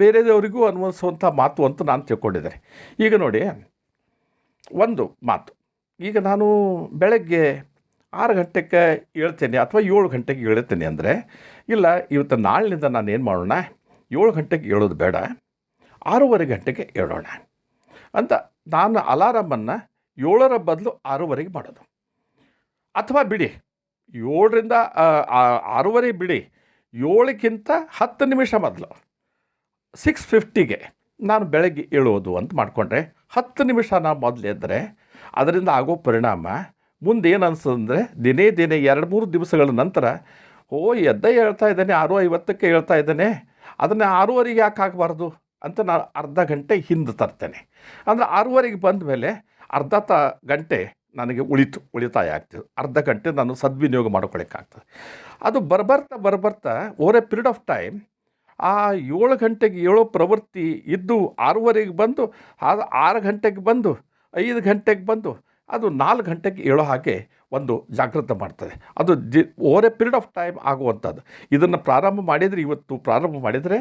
ಬೇರೆದವರಿಗೂ ಅನ್ವಯಿಸುವಂಥ ಮಾತು ಅಂತ ನಾನು ತಿಳ್ಕೊಂಡಿದ್ದೇನೆ. ಈಗ ನೋಡಿ, ಒಂದು ಮಾತು. ಈಗ ನಾನು ಬೆಳಗ್ಗೆ ಆರು ಗಂಟೆಗೆ ಹೇಳ್ತೇನೆ ಅಥವಾ ಏಳು ಗಂಟೆಗೆ ಹೇಳ್ತೇನೆ ಅಂದರೆ, ಇಲ್ಲ, ಇವತ್ತು ನಾಳಿನಿಂದ ನಾನು ಏನು ಮಾಡೋಣ? ಏಳು ಗಂಟೆಗೆ ಹೇಳೋದು ಬೇಡ, ಆರೂವರೆ ಗಂಟೆಗೆ ಹೇಳೋಣ ಅಂತ ನಾನು ಅಲಾರಾಮನ್ನು ಏಳರ ಬದಲು ಆರೂವರೆಗೆ ಮಾಡೋದು. ಅಥವಾ ಬಿಡಿ, ಏಳರಿಂದ ಆರೂವರೆ ಬಿಡಿ, ಏಳಕ್ಕಿಂತ ಹತ್ತು ನಿಮಿಷ ಮೊದಲು. ಸಿಕ್ಸ್ ಫಿಫ್ಟಿಗೆ ನಾನು ಬೆಳಗ್ಗೆ ಏಳೋದು ಅಂತ ಮಾಡಿಕೊಂಡ್ರೆ, ಹತ್ತು ನಿಮಿಷ ನಾನು ಮೊದಲು ಎದ್ದರೆ ಅದರಿಂದ ಆಗೋ ಪರಿಣಾಮ ಮುಂದೆ ಏನು ದಿನೇ ದಿನೇ ಎರಡು ಮೂರು ದಿವಸಗಳ ನಂತರ, ಓ, ಎದ್ದ ಹೇಳ್ತಾ ಇದ್ದಾನೆ ಆರು ಐವತ್ತಕ್ಕೆ ಹೇಳ್ತಾ ಇದ್ದಾನೆ, ಅದನ್ನು ಆರೂವರೆಗೆ ಯಾಕೆ ಆಗಬಾರ್ದು ಅಂತ ನಾನು ಅರ್ಧ ಗಂಟೆ ಹಿಂದೆ ತರ್ತೇನೆ. ಅಂದರೆ ಆರೂವರೆಗೆ ಬಂದ ಮೇಲೆ ಅರ್ಧ ತ ಗಂಟೆ ನನಗೆ ಉಳಿತು, ಉಳಿತಾಯ ಆಗ್ತದೆ. ಅರ್ಧ ಗಂಟೆ ನಾನು ಸದ್ವಿನಿಯೋಗ ಮಾಡ್ಕೊಳ್ಳೋಕ್ಕಾಗ್ತದೆ ಅದು ಬರ್ಬರ್ತಾ ಬರ್ಬರ್ತಾ over a period of time ಆ ಏಳು ಗಂಟೆಗೆ ಏಳು ಪ್ರವೃತ್ತಿ ಇದ್ದು ಆರೂವರೆಗೆ ಬಂದು ಅದು ಆರು ಗಂಟೆಗೆ ಬಂದು, ಐದು ಗಂಟೆಗೆ ಬಂದು, ಅದು ನಾಲ್ಕು ಗಂಟೆಗೆ ಏಳೋ ಹಾಗೆ ಒಂದು ಜಾಗೃತ ಮಾಡ್ತದೆ. ಅದು the over a period of time ಆಗುವಂಥದ್ದು. ಇದನ್ನು ಪ್ರಾರಂಭ ಮಾಡಿದರೆ ಇವತ್ತು ಪ್ರಾರಂಭ ಮಾಡಿದರೆ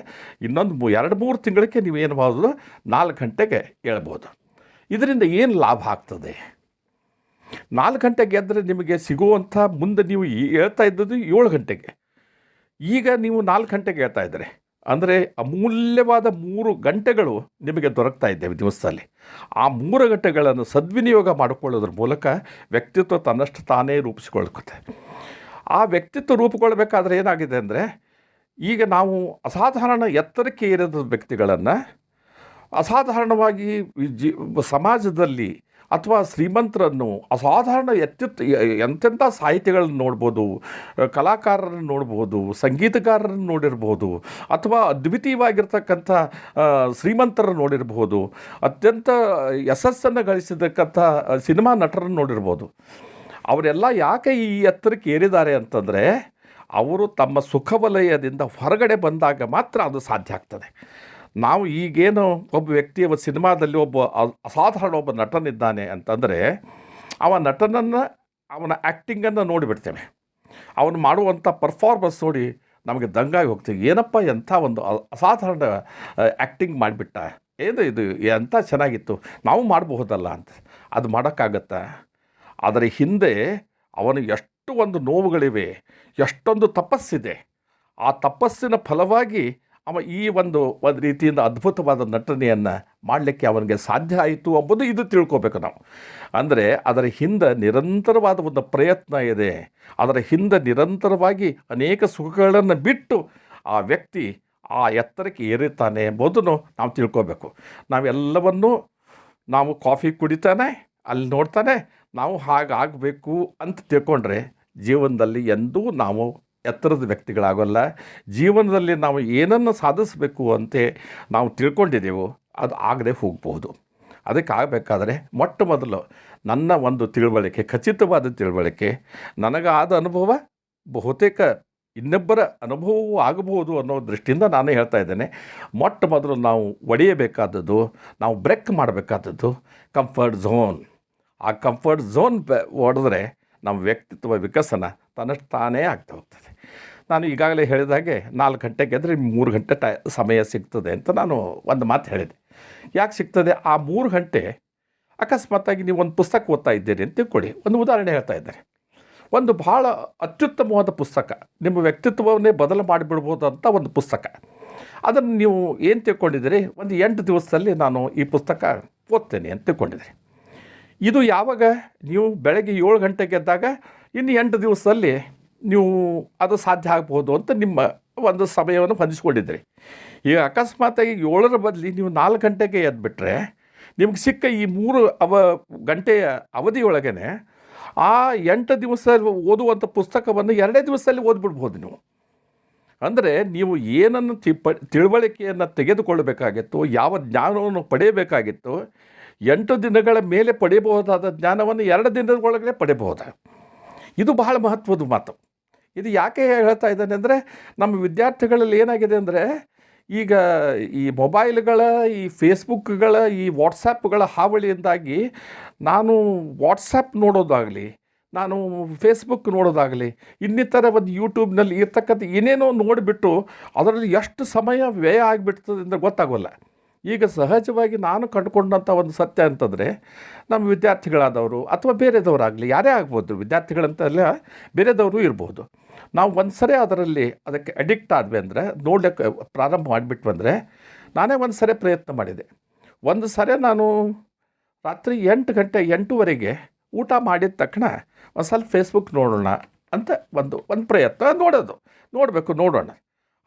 ಇನ್ನೊಂದು ಎರಡು ಮೂರು ತಿಂಗಳಿಗೆ ನೀವು ಏನು ಮಾಡ್ಬೋದು, ನಾಲ್ಕು ಗಂಟೆಗೆ ಹೇಳ್ಬೋದು ಇದರಿಂದ ಏನು ಲಾಭ ಆಗ್ತದೆ? ನಾಲ್ಕು ಗಂಟೆಗೆ ಎದ್ದರೆ ನಿಮಗೆ ಸಿಗುವಂಥ ಮುಂದೆ ನೀವು ಹೇಳ್ತಾ ಇದ್ದದ್ದು ಏಳು ಗಂಟೆಗೆ. ಈಗ ನೀವು ನಾಲ್ಕು ಗಂಟೆಗೆ ಹೇಳ್ತಾ ಇದ್ದರೆ, ಅಂದರೆ ಅಮೂಲ್ಯವಾದ ಮೂರು ಗಂಟೆಗಳು ನಿಮಗೆ ದೊರಕ್ತಾ ಇದ್ದೇವೆ ದಿವಸದಲ್ಲಿ. ಆ ಮೂರು ಗಂಟೆಗಳನ್ನು ಸದ್ವಿನಿಯೋಗ ಮಾಡಿಕೊಳ್ಳೋದ್ರ ಮೂಲಕ ವ್ಯಕ್ತಿತ್ವ ತನ್ನಷ್ಟು ತಾನೇ ರೂಪಿಸಿಕೊಳ್ಳುತ್ತೆ. ಆ ವ್ಯಕ್ತಿತ್ವ ರೂಪುಗೊಳ್ಬೇಕಾದ್ರೆ ಏನಾಗಿದೆ ಅಂದರೆ, ಈಗ ನಾವು ಅಸಾಧಾರಣ ಎತ್ತರಕ್ಕೆ ಏರಿದ ವ್ಯಕ್ತಿಗಳನ್ನು, ಅಸಾಧಾರಣವಾಗಿ ಜಿ, ಸಮಾಜದಲ್ಲಿ ಅಥವಾ ಶ್ರೀಮಂತರನ್ನು ಅಸಾಧಾರಣ ಎತ್ತಿತ್ ಎಂತೆಂಥ ಸಾಹಿತ್ಯಗಳನ್ನು ನೋಡ್ಬೋದು ಕಲಾಕಾರರನ್ನು ನೋಡ್ಬೋದು, ಸಂಗೀತಗಾರರನ್ನು ನೋಡಿರ್ಬೋದು, ಅಥವಾ ಅದ್ವಿತೀಯವಾಗಿರ್ತಕ್ಕಂಥ ಶ್ರೀಮಂತರನ್ನು ನೋಡಿರ್ಬೋದು, ಅತ್ಯಂತ ಯಶಸ್ಸನ್ನು ಗಳಿಸಿದಕ್ಕಂಥ ಸಿನಿಮಾ ನಟರನ್ನು ನೋಡಿರ್ಬೋದು. ಅವರೆಲ್ಲ ಯಾಕೆ ಈ ಎತ್ತರಕ್ಕೆ ಏರಿದ್ದಾರೆ ಅಂತಂದರೆ, ಅವರು ತಮ್ಮ ಸುಖ ವಲಯದಿಂದ ಹೊರಗಡೆ ಬಂದಾಗ ಮಾತ್ರ ಅದು ಸಾಧ್ಯ ಆಗ್ತದೆ. ನಾವು ಈಗೇನು ಒಬ್ಬ ವ್ಯಕ್ತಿ ಒಬ್ಬ ಸಿನಿಮಾದಲ್ಲಿ ಒಬ್ಬ ಅಸಾಧಾರಣ ಒಬ್ಬ ನಟನಿದ್ದಾನೆ ಅಂತಂದರೆ ಅವ ನಟನನ್ನು, ಅವನ ಆ್ಯಕ್ಟಿಂಗನ್ನು ನೋಡಿಬಿಡ್ತೇವೆ. ಅವನು ಮಾಡುವಂಥ ಪರ್ಫಾರ್ಮೆನ್ಸ್ ನೋಡಿ ನಮಗೆ ದಂಗಾಗಿ ಹೋಗ್ತೀವಿ. ಏನಪ್ಪ ಎಂಥ ಒಂದು ಅಸಾಧಾರಣ ಆ್ಯಕ್ಟಿಂಗ್ ಮಾಡಿಬಿಟ್ಟ? ಏನು ಇದು? ಎಂಥ ಚೆನ್ನಾಗಿತ್ತು? ನಾವು ಮಾಡಬಹುದಲ್ಲ ಅಂತ. ಅದು ಮಾಡೋಕ್ಕಾಗತ್ತಾ? ಅದರ ಹಿಂದೆ ಅವನು ಎಷ್ಟು ಒಂದು ನೋವುಗಳಿವೆ, ಎಷ್ಟೊಂದು ತಪಸ್ಸಿದೆ. ಆ ತಪಸ್ಸಿನ ಫಲವಾಗಿ ಅವ ಈ ಒಂದು ಒಂದು ರೀತಿಯಿಂದ ಅದ್ಭುತವಾದ ನಟನೆಯನ್ನು ಮಾಡಲಿಕ್ಕೆ ಅವನಿಗೆ ಸಾಧ್ಯ ಆಯಿತು ಎಂಬುದು ಇದು ತಿಳ್ಕೋಬೇಕು ನಾವು. ಅಂದರೆ ಅದರ ಹಿಂದೆ ನಿರಂತರವಾದ ಒಂದು ಪ್ರಯತ್ನ ಇದೆ. ಅದರ ಹಿಂದೆ ನಿರಂತರವಾಗಿ ಅನೇಕ ಸುಖಗಳನ್ನು ಬಿಟ್ಟು ಆ ವ್ಯಕ್ತಿ ಆ ಎತ್ತರಕ್ಕೆ ಏರಿತಾನೆ ಎಂಬುದನ್ನು ನಾವು ತಿಳ್ಕೋಬೇಕು. ನಾವೆಲ್ಲವನ್ನೂ ನಾವು ಕಾಫಿ ಕುಡಿತಾನೆ, ಅಲ್ಲಿ ನೋಡ್ತಾನೆ, ನಾವು ಹಾಗಾಗಬೇಕು ಅಂತ ತಿಳ್ಕೊಂಡ್ರೆ ಜೀವನದಲ್ಲಿ ಎಂದೂ ನಾವು ಎತ್ತರದ ವ್ಯಕ್ತಿಗಳಾಗೋಲ್ಲ. ಜೀವನದಲ್ಲಿ ನಾವು ಏನನ್ನು ಸಾಧಿಸಬೇಕು ಅಂತ ನಾವು ತಿಳ್ಕೊಂಡಿದ್ದೇವೆ ಅದು ಆಗದೆ ಹೋಗಬಹುದು ಅದಕ್ಕೆ ಆಗಬೇಕಾದ್ರೆ ಮೊಟ್ಟ ಮೊದಲು ನನ್ನ ಒಂದು ತಿಳುವಳಿಕೆ, ಖಚಿತವಾದ ತಿಳುವಳಿಕೆ, ನನಗಾದ ಅನುಭವ, ಬಹುತೇಕ ಇನ್ನೊಬ್ಬರ ಅನುಭವವೂ ಆಗಬಹುದು ಅನ್ನೋ ದೃಷ್ಟಿಯಿಂದ ನಾನು ಹೇಳ್ತಾ ಇದ್ದೇನೆ. ಮೊಟ್ಟ ಮೊದಲು ನಾವು ಒಡೆಯಬೇಕಾದದ್ದು, ನಾವು ಬ್ರೇಕ್ ಮಾಡಬೇಕಾದದ್ದು ಕಂಫರ್ಟ್ ಝೋನ್ ಆ ಕಂಫರ್ಟ್ ಝೋನ್ ಒಡೆದ್ರೆ ನಮ್ಮ ವ್ಯಕ್ತಿತ್ವ ವಿಕಸನ ತನ್ನಷ್ಟು ತಾನೇ ಆಗ್ತಾ ಹೋಗ್ತದೆ. ನಾನು ಈಗಾಗಲೇ ಹೇಳಿದ ಹಾಗೆ ನಾಲ್ಕು ಗಂಟೆಗೆ ಅಂದರೆ ಮೂರು ಗಂಟೆ ಟ, ಸಮಯ ಸಿಗ್ತದೆ ಅಂತ ನಾನು ಒಂದು ಮಾತು ಹೇಳಿದೆ. ಯಾಕೆ ಸಿಗ್ತದೆ? ಆ ಮೂರು ಗಂಟೆ ಅಕಸ್ಮಾತಾಗಿ ನೀವು ಒಂದು ಪುಸ್ತಕ ಓದ್ತಾ ಇದ್ದೀರಿ ಅಂತ ತಿಳ್ಕೊಳ್ಳಿ. ಒಂದು ಉದಾಹರಣೆ ಹೇಳ್ತಾ ಇದ್ದಾರೆ. ಒಂದು ಭಾಳ ಅತ್ಯುತ್ತಮವಾದ ಪುಸ್ತಕ, ನಿಮ್ಮ ವ್ಯಕ್ತಿತ್ವವನ್ನೇ ಬದಲು ಮಾಡಿಬಿಡ್ಬೋದಂಥ ಒಂದು ಪುಸ್ತಕ. ಅದನ್ನು ನೀವು ಏನು ತಿಳ್ಕೊಂಡಿದ್ದೀರಿ? ಒಂದು ಎಂಟು ದಿವಸದಲ್ಲಿ ನಾನು ಈ ಪುಸ್ತಕ ಓದ್ತೇನೆ ಅಂತ ತಿಳ್ಕೊಂಡಿದ್ದೀರಿ ಇದು ಯಾವಾಗ? ನೀವು ಬೆಳಗ್ಗೆ ಏಳು ಗಂಟೆಗೆ ಎದ್ದಾಗ, ಇನ್ನು ಎಂಟು ದಿವಸದಲ್ಲಿ ನೀವು ಅದು ಸಾಧ್ಯ ಆಗ್ಬೋದು ಅಂತ ನಿಮ್ಮ ಒಂದು ಸಮಯವನ್ನು ಹೊಂದಿಸ್ಕೊಂಡಿದ್ರಿ ಈಗ ಅಕಸ್ಮಾತಾಗಿ ಏಳರ ಬದಲಿ ನೀವು ನಾಲ್ಕು ಗಂಟೆಗೆ ಎದ್ಬಿಟ್ರೆ ನಿಮ್ಗೆ ಸಿಕ್ಕ ಈ ಮೂರು ಅವ ಗಂಟೆಯ ಅವಧಿಯೊಳಗೇ ಆ ಎಂಟು ದಿವಸ ಓದುವಂಥ ಪುಸ್ತಕವನ್ನು ಎರಡೇ ದಿವಸದಲ್ಲಿ ಓದ್ಬಿಡ್ಬೋದು ನೀವು. ಅಂದರೆ ನೀವು ಏನನ್ನು ತಿ ಪ ತಿಳುವಳಿಕೆಯನ್ನು ತೆಗೆದುಕೊಳ್ಳಬೇಕಾಗಿತ್ತು, ಯಾವ ಜ್ಞಾನವನ್ನು ಪಡೆಯಬೇಕಾಗಿತ್ತು, ಎಂಟು ದಿನಗಳ ಮೇಲೆ ಪಡೆಯಬಹುದಾದ ಜ್ಞಾನವನ್ನು ಎರಡು ದಿನದ ಒಳಗಡೆ ಇದು ಬಹಳ ಮಹತ್ವದ ಮಾತು. ಇದು ಯಾಕೆ ಹೇಳ್ತಾ ಇದ್ದಾನೆ ಅಂದರೆ ನಮ್ಮ ವಿದ್ಯಾರ್ಥಿಗಳಲ್ಲಿ ಏನಾಗಿದೆ ಅಂದರೆ ಈಗ ಈ ಮೊಬೈಲ್ಗಳ, ಈ ಫೇಸ್ಬುಕ್ಗಳ ಈ ವಾಟ್ಸಪ್ಗಳ ಹಾವಳಿಯಿಂದಾಗಿ ನಾನು ವಾಟ್ಸಪ್ ನೋಡೋದಾಗಲಿ, ನಾನು ಫೇಸ್ಬುಕ್ ನೋಡೋದಾಗಲಿ, ಇನ್ನಿತರ ಒಂದು ಯೂಟ್ಯೂಬ್ನಲ್ಲಿ ಇರ್ತಕ್ಕಂಥ ಏನೇನೋ ನೋಡಿಬಿಟ್ಟು ಅದರಲ್ಲಿ ಎಷ್ಟು ಸಮಯ ವ್ಯಯ ಆಗಿಬಿಡ್ತದೆ ಅಂತ ಗೊತ್ತಾಗೋಲ್ಲ. ಈಗ ಸಹಜವಾಗಿ ನಾನು ಕಂಡುಕೊಂಡಂಥ ಒಂದು ಸತ್ಯ ಅಂತಂದರೆ ನಮ್ಮ ವಿದ್ಯಾರ್ಥಿಗಳಾದವರು ಅಥವಾ ಬೇರೆದವರಾಗಲಿ, ಯಾರೇ ಆಗ್ಬೋದು, ವಿದ್ಯಾರ್ಥಿಗಳಂತೆಲ್ಲ, ಬೇರೆದವರು ಇರ್ಬೋದು. ನಾವು ಒಂದು ಸರಿ ಅದರಲ್ಲಿ ಅದಕ್ಕೆ ಅಡಿಕ್ಟ್ ಆದ್ವಿ ಅಂದರೆ ನೋಡ್ಲಿಕ್ಕೆ ಪ್ರಾರಂಭ ಮಾಡಿಬಿಟ್ವಿ ಅಂದರೆ ನಾನೇ ಒಂದು ಸರಿ ಪ್ರಯತ್ನ ಮಾಡಿದೆ. ಒಂದು ಸರಿ ನಾನು ರಾತ್ರಿ ಎಂಟು ಗಂಟೆ ಎಂಟೂವರೆಗೆ ಊಟ ಮಾಡಿದ ತಕ್ಷಣ ಒಂದು ಸ್ವಲ್ಪ ಫೇಸ್ಬುಕ್ ನೋಡೋಣ ಅಂತ ಒಂದು ಒಂದು ಪ್ರಯತ್ನ ನೋಡೋದು. ನೋಡಬೇಕು, ನೋಡೋಣ.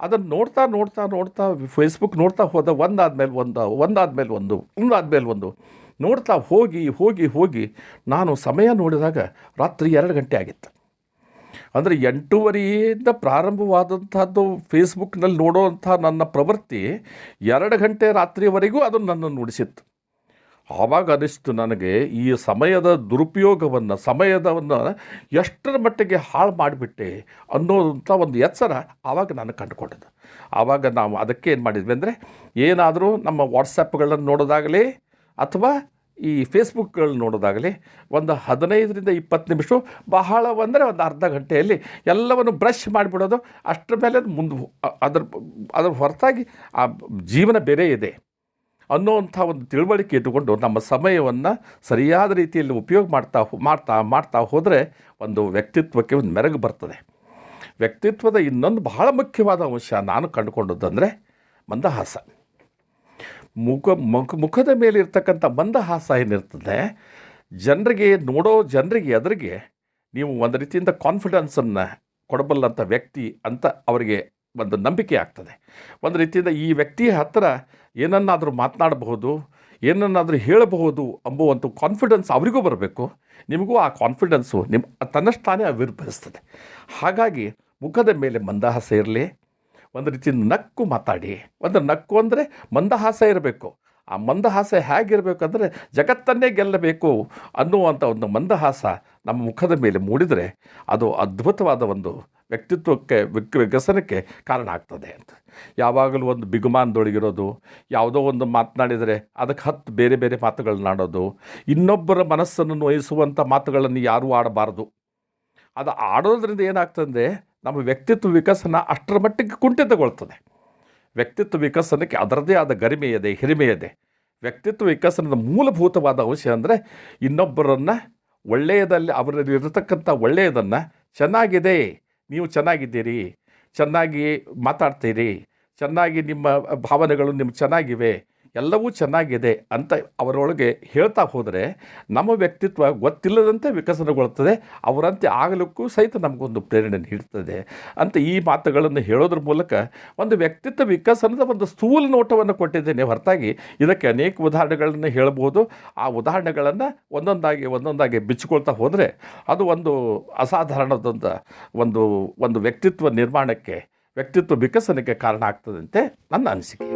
ಅದನ್ನು ನೋಡ್ತಾ ನೋಡ್ತಾ ನೋಡ್ತಾ ಫೇಸ್ಬುಕ್ ನೋಡ್ತಾ ಹೋದ ಒಂದಾದ್ಮೇಲೆ ಒಂದು ಒಂದಾದ್ಮೇಲೆ ಒಂದು ಒಂದಾದ್ಮೇಲೆ ಒಂದು ನೋಡ್ತಾ ಹೋಗಿ ಹೋಗಿ ಹೋಗಿ ನಾನು ಸಮಯ ನೋಡಿದಾಗ ರಾತ್ರಿ ಎರಡು ಗಂಟೆ ಆಗಿತ್ತು. ಅಂದರೆ ಎಂಟೂವರೆಯಿಂದ ಪ್ರಾರಂಭವಾದಂಥದ್ದು ಫೇಸ್ಬುಕ್ನಲ್ಲಿ ನೋಡುವಂಥ ನನ್ನ ಪ್ರವೃತ್ತಿ ಎರಡು ಗಂಟೆ ರಾತ್ರಿವರೆಗೂ ಅದು ನನ್ನನ್ನು ನುಡಿಸಿತ್ತು. ಆವಾಗ ಅನಿಸ್ತು ನನಗೆ ಈ ಸಮಯದ ದುರುಪಯೋಗವನ್ನು, ಸಮಯದವನ್ನು ಎಷ್ಟರ ಮಟ್ಟಿಗೆ ಹಾಳು ಮಾಡಿಬಿಟ್ಟೆ ಅನ್ನೋದಂಥ ಒಂದು ಎಚ್ಚರ ಆವಾಗ ನಾನು ಕಂಡುಕೊಂಡದ್ದು. ಆವಾಗ ನಾವು ಅದಕ್ಕೆ ಏನು ಮಾಡಿದ್ವಿ ಅಂದರೆ ಏನಾದರೂ ನಮ್ಮ ವಾಟ್ಸಪ್ಗಳನ್ನು ನೋಡೋದಾಗಲಿ ಅಥವಾ ಈ ಫೇಸ್ಬುಕ್ಗಳು ನೋಡೋದಾಗಲಿ ಒಂದು ಹದಿನೈದರಿಂದ ಇಪ್ಪತ್ತು ನಿಮಿಷ ಬಹಳ ಅಂದರೆ ಒಂದು ಅರ್ಧ ಗಂಟೆಯಲ್ಲಿ ಎಲ್ಲವನ್ನು ಬ್ರಷ್ ಮಾಡಿಬಿಡೋದು, ಅಷ್ಟರ ಮೇಲೆ ಮುಂದೆ ಅದ್ರ ಅದ್ರ ಹೊರತಾಗಿ ಆ ಜೀವನ ಬೇರೆ ಇದೆ ಅನ್ನೋವಂಥ ಒಂದು ತಿಳುವಳಿಕೆ ಇಟ್ಟುಕೊಂಡು ನಮ್ಮ ಸಮಯವನ್ನು ಸರಿಯಾದ ರೀತಿಯಲ್ಲಿ ಉಪಯೋಗ ಮಾಡ್ತಾ ಮಾಡ್ತಾ ಮಾಡ್ತಾ ಹೋದರೆ ಒಂದು ವ್ಯಕ್ತಿತ್ವಕ್ಕೆ ಒಂದು ಮೆರಗು ಬರ್ತದೆ. ವ್ಯಕ್ತಿತ್ವದ ಇನ್ನೊಂದು ಬಹಳ ಮುಖ್ಯವಾದ ಅಂಶ ನಾನು ಕಂಡುಕೊಂಡದ್ದಂದರೆ ಮಂದಹಾಸ. ಮುಖ ಮುಖ, ಮುಖದ ಮೇಲೆ ಇರ್ತಕ್ಕಂಥ ಮಂದಹಾಸ ಏನಿರ್ತದೆ, ಜನರಿಗೆ ನೋಡೋ, ಜನರಿಗೆ ಎದುರಿಗೆ ನೀವು ಒಂದು ರೀತಿಯಿಂದ ಕಾನ್ಫಿಡೆನ್ಸನ್ನು ಕೊಡಬಲ್ಲಂಥ ವ್ಯಕ್ತಿ ಅಂತ ಅವರಿಗೆ ಒಂದು ನಂಬಿಕೆ ಆಗ್ತದೆ. ಒಂದು ರೀತಿಯಿಂದ ಈ ವ್ಯಕ್ತಿಯ ಹತ್ತಿರ ಏನನ್ನಾದರೂ ಮಾತನಾಡಬಹುದು, ಏನನ್ನಾದರೂ ಹೇಳಬಹುದು ಅಂಬುವಂಥ ಕಾನ್ಫಿಡೆನ್ಸ್ ಅವರಿಗೂ ಬರಬೇಕು. ನಿಮಗೂ ಆ ಕಾನ್ಫಿಡೆನ್ಸು ನಿಮ್ಮ ತನ್ನಷ್ಟಾನೇ ಅವಿರ್ಭವಿಸ್ತದೆ. ಹಾಗಾಗಿ ಮುಖದ ಮೇಲೆ ಮಂದಹಾಸ ಇರಲಿ ಒಂದು ರೀತಿ ನಕ್ಕು ಮಾತಾಡಿ. ಒಂದು ನಕ್ಕು ಅಂದರೆ ಮಂದಹಾಸ ಇರಬೇಕು. ಆ ಮಂದಹಾಸ ಹೇಗಿರಬೇಕಂದ್ರೆ ಜಗತ್ತನ್ನೇ ಗೆಲ್ಲಬೇಕು ಅನ್ನುವಂಥ ಒಂದು ಮಂದಹಾಸ ನಮ್ಮ ಮುಖದ ಮೇಲೆ ಮೂಡಿದರೆ ಅದು ಅದ್ಭುತವಾದ ಒಂದು ವ್ಯಕ್ತಿತ್ವಕ್ಕೆ ವಿಕ್ ವಿಕಸನಕ್ಕೆ ಕಾರಣ ಆಗ್ತದೆ ಅಂತ. ಯಾವಾಗಲೂ ಒಂದು ಬಿಗುಮಾನದೊಳಗಿರೋದು, ಯಾವುದೋ ಒಂದು ಮಾತನಾಡಿದರೆ ಅದಕ್ಕೆ ಹತ್ತು ಬೇರೆ ಬೇರೆ ಮಾತುಗಳನ್ನ ಆಡೋದು, ಇನ್ನೊಬ್ಬರ ಮನಸ್ಸನ್ನು ನೋಯಿಸುವಂಥ ಮಾತುಗಳನ್ನು ಯಾರೂ ಆಡಬಾರ್ದು. ಅದು ಆಡೋದ್ರಿಂದ ಏನಾಗ್ತದೆ ನಮ್ಮ ವ್ಯಕ್ತಿತ್ವ ವಿಕಸನ ಅಷ್ಟರ ಮಟ್ಟಿಗೆ ಕುಂಠಿತಗೊಳ್ತದೆ. ವ್ಯಕ್ತಿತ್ವ ವಿಕಸನಕ್ಕೆ ಅದರದೇ ಆದ ಗರಿಮೆ ಇದೆ ಹಿರಿಮೆ ಇದೆ ವ್ಯಕ್ತಿತ್ವ ವಿಕಸನದ ಮೂಲಭೂತವಾದ ಅಂಶ ಅಂದರೆ ಇನ್ನೊಬ್ಬರನ್ನು ಒಳ್ಳೆಯದಲ್ಲಿ ಅವರಲ್ಲಿ ಇರತಕ್ಕಂಥ ಒಳ್ಳೆಯದನ್ನು ಚೆನ್ನಾಗಿದೆ, ನೀವು ಚೆನ್ನಾಗಿದ್ದೀರಿ, ಚೆನ್ನಾಗಿ ಮಾತಾಡ್ತೀರಿ, ಚೆನ್ನಾಗಿ ನಿಮ್ಮ ಭಾವನೆಗಳು ನಿಮ್ಗೆ ಚೆನ್ನಾಗಿವೆ ಎಲ್ಲವೂ ಚೆನ್ನಾಗಿದೆ ಅಂತ ಅವರೊಳಗೆ ಹೇಳ್ತಾ ಹೋದರೆ ನಮ್ಮ ವ್ಯಕ್ತಿತ್ವ ಗೊತ್ತಿಲ್ಲದಂತೆ ವಿಕಸನಗೊಳ್ಳುತ್ತದೆ, ಅವರಂತೆ ಆಗಲಿಕ್ಕೂ ಸಹಿತ ನಮಗೊಂದು ಪ್ರೇರಣೆ ನೀಡ್ತದೆ ಅಂತ ಈ ಮಾತುಗಳನ್ನು ಹೇಳೋದ್ರ ಮೂಲಕ ಒಂದು ವ್ಯಕ್ತಿತ್ವ ವಿಕಸನದ ಒಂದು ಸ್ಥೂಲ ನೋಟವನ್ನು ಕೊಟ್ಟಿದ್ದೇನೆ. ಹೊರತಾಗಿ ಇದಕ್ಕೆ ಅನೇಕ ಉದಾಹರಣೆಗಳನ್ನು ಹೇಳ್ಬೋದು. ಆ ಉದಾಹರಣೆಗಳನ್ನು ಒಂದೊಂದಾಗಿ ಒಂದೊಂದಾಗಿ ಬಿಚ್ಚಿಕೊಳ್ತಾ ಹೋದರೆ ಅದು ಒಂದು ಅಸಾಧಾರಣದಂಥ ಒಂದು ಒಂದು ವ್ಯಕ್ತಿತ್ವ ನಿರ್ಮಾಣಕ್ಕೆ, ವ್ಯಕ್ತಿತ್ವ ವಿಕಸನಕ್ಕೆ ಕಾರಣ ಆಗ್ತದಂತೆ ನನ್ನ ಅನಿಸಿಕೆ.